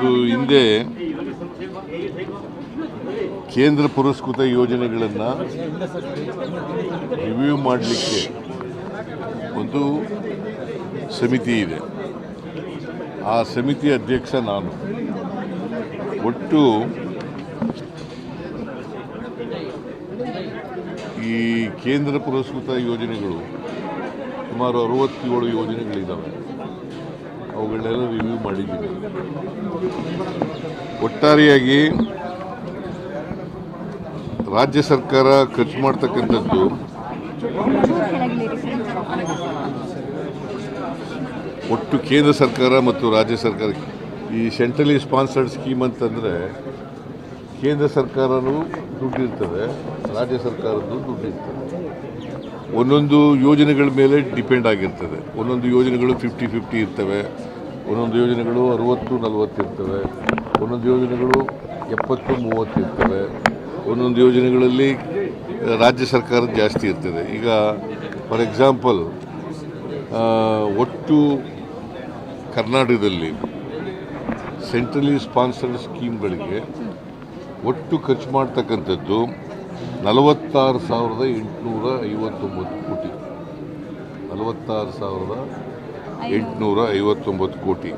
ಅದು ಹಿಂದೆ ಕೇಂದ್ರ ಪುರಸ್ಕೃತ ಯೋಜನೆಗಳನ್ನು ರಿವ್ಯೂ ಮಾಡಲಿಕ್ಕೆ ಒಂದು ಸಮಿತಿ ಇದೆ. ಆ ಸಮಿತಿ ಅಧ್ಯಕ್ಷ ನಾನು. ಒಟ್ಟು ಈ ಕೇಂದ್ರ ಪುರಸ್ಕೃತ ಯೋಜನೆಗಳು ಸುಮಾರು ಅರವತ್ತೇಳು ಯೋಜನೆಗಳಿದ್ದಾವೆ ಅವುಗಳನ್ನೆಲ್ಲ ರಿವ್ಯೂ ಮಾಡಿದ್ದೀನಿ. ಒಟ್ಟಾರೆಯಾಗಿ ರಾಜ್ಯ ಸರ್ಕಾರ ಖರ್ಚು ಮಾಡ್ತಕ್ಕಂಥದ್ದು ಒಟ್ಟು ಕೇಂದ್ರ ಸರ್ಕಾರ ಮತ್ತು ರಾಜ್ಯ ಸರ್ಕಾರ. ಈ ಸೆಂಟ್ರಲಿ ಸ್ಪಾನ್ಸರ್ಡ್ ಸ್ಕೀಮ್ ಅಂತಂದರೆ ಕೇಂದ್ರ ಸರ್ಕಾರನೂ ದುಡ್ಡಿರ್ತದೆ, ರಾಜ್ಯ ಸರ್ಕಾರದ್ದು ದುಡ್ಡಿರ್ತದೆ. ಒಂದೊಂದು ಯೋಜನೆಗಳ ಮೇಲೆ ಡಿಪೆಂಡ್ ಆಗಿರ್ತದೆ. ಒಂದೊಂದು ಯೋಜನೆಗಳು ಫಿಫ್ಟಿ ಫಿಫ್ಟಿ ಇರ್ತವೆ. ಒಂದೊಂದು ಯೋಜನೆಗಳು ಅರುವತ್ತು, ನಲವತ್ತು ಇರ್ತವೆ. ಒಂದೊಂದು ಯೋಜನೆಗಳು ಎಪ್ಪತ್ತು, ಮೂವತ್ತು ಇರ್ತವೆ. ಒಂದೊಂದು ಯೋಜನೆಗಳಲ್ಲಿ ರಾಜ್ಯ ಸರ್ಕಾರ ಜಾಸ್ತಿ ಇರ್ತದೆ. ಈಗ, ಫಾರ್ ಎಕ್ಸಾಂಪಲ್ ಒಟ್ಟು ಕರ್ನಾಟಕದಲ್ಲಿ ಸೆಂಟ್ರಲಿ ಸ್ಪಾನ್ಸರ್ಡ್ ಸ್ಕೀಮ್ಗಳಿಗೆ ಒಟ್ಟು ಖರ್ಚು ಮಾಡ್ತಕ್ಕಂಥದ್ದು ನಲವತ್ತಾರು ಸಾವಿರದ ಎಂಟುನೂರ ಐವತ್ತೊಂಬತ್ತು ಕೋಟಿ. ನಲವತ್ತಾರು ಸಾವಿರದ ಎಂಟುನೂರ ಐವತ್ತೊಂಬತ್ತು ಕೋಟಿ.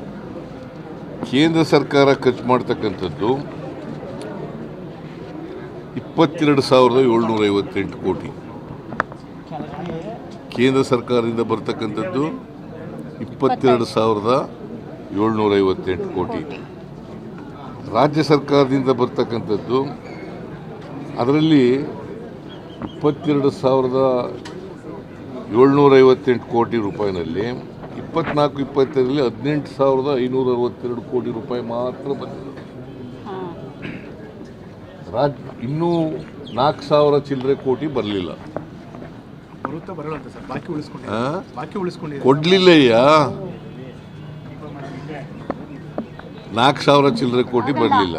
ಕೇಂದ್ರ ಸರ್ಕಾರ ಖರ್ಚು ಮಾಡ್ತಕ್ಕಂಥದ್ದು ಇಪ್ಪತ್ತೆರಡು ಸಾವಿರದ ಏಳ್ನೂರ ಐವತ್ತೆಂಟು ಕೋಟಿ. ಕೇಂದ್ರ ಸರ್ಕಾರದಿಂದ ಬರ್ತಕ್ಕಂಥದ್ದು ಇಪ್ಪತ್ತೆರಡು ಸಾವಿರದ ಏಳ್ನೂರ ಐವತ್ತೆಂಟು ಕೋಟಿ. ರಾಜ್ಯ ಸರ್ಕಾರದಿಂದ ಬರ್ತಕ್ಕಂಥದ್ದು ಅದರಲ್ಲಿ ಇಪ್ಪತ್ತೆರಡು ಸಾವಿರದ ಏಳ್ನೂರ ಐವತ್ತೆಂಟು ಕೋಟಿ ರೂಪಾಯಿನಲ್ಲಿ ಇಪ್ಪತ್ನಾಲ್ಕು ಇಪ್ಪತ್ತೈದರಲ್ಲಿ ಹದಿನೆಂಟು ಸಾವಿರದ ಐನೂರ ಅರವತ್ತೆರಡು ಕೋಟಿ ರೂಪಾಯಿ ಮಾತ್ರ ಬಂದಿದೆ. ರಾಜ್ ಇನ್ನೂ ನಾಲ್ಕು ಸಾವಿರ ಚಿಲ್ಲರೆ ಕೋಟಿ ಬರಲಿಲ್ಲ. ಕೊಡ್ಲಿಲ್ಲಯ್ಯ? ನಾಲ್ಕು ಸಾವಿರ ಚಿಲ್ಲರೆ ಕೋಟಿ ಬರಲಿಲ್ಲ.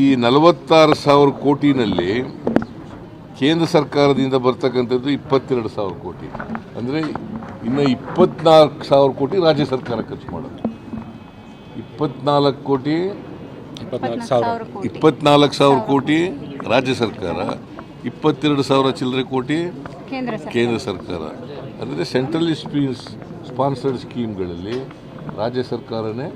ಈ ನಲವತ್ತಾರು ಸಾವಿರ ಕೋಟಿನಲ್ಲಿ ಕೇಂದ್ರ ಸರ್ಕಾರದಿಂದ ಬರ್ತಕ್ಕಂಥದ್ದು ಇಪ್ಪತ್ತೆರಡು ಸಾವಿರ ಕೋಟಿ. ಅಂದರೆ ಇನ್ನು ಇಪ್ಪತ್ನಾಲ್ಕು ಸಾವಿರ ಕೋಟಿ ರಾಜ್ಯ ಸರ್ಕಾರ ಖರ್ಚು ಮಾಡೋದು. ಇಪ್ಪತ್ನಾಲ್ಕು ಕೋಟಿ ಇಪ್ಪತ್ನಾಲ್ಕು ಸಾವಿರ. ಇಪ್ಪತ್ನಾಲ್ಕು ಸಾವಿರ ಕೋಟಿ. ರಾಜ್ಯ ಸರ್ಕಾರ ಇಪ್ಪತ್ತೆರಡು ಸಾವಿರ ಚಿಲ್ಲರೆ ಕೋಟಿ ಕೇಂದ್ರ ಸರ್ಕಾರ. ಕೇಂದ್ರ ಸರ್ಕಾರ. ಅಂದರೆ ಸೆಂಟ್ರಲ್ ಸ್ಪೀಸ್ ಸ್ಪಾನ್ಸರ್ಡ್ ಸ್ಕೀಮ್ಗಳಲ್ಲಿ ರಾಜ್ಯ ಸರ್ಕಾರನೇ